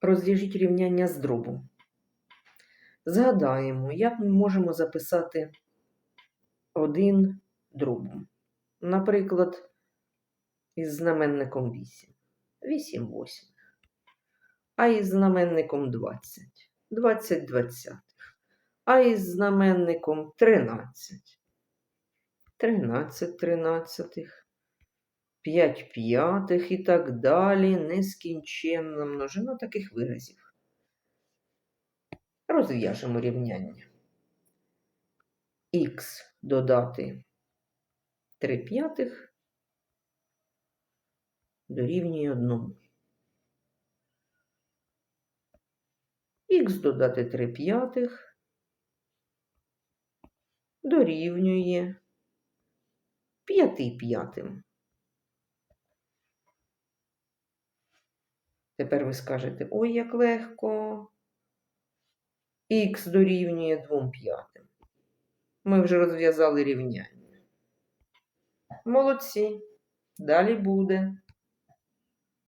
Розв'яжіть рівняння з дробом. Згадаємо, як ми можемо записати один дробом. Наприклад, із знаменником 8. 8 восьмих. А із знаменником 20. 20 двадцятих. А із знаменником 13. 13 тринадцятих. 5 п'ятих і так далі. Нескінченна множина таких виразів. Розв'яжемо рівняння. Х додати 3 п'ятих дорівнює 1. Х додати 3 п'ятих дорівнює 5 п'ятим. Тепер ви скажете, ой, як легко. Х дорівнює 2 п'ятим. Ми вже розв'язали рівняння. Молодці. Далі буде.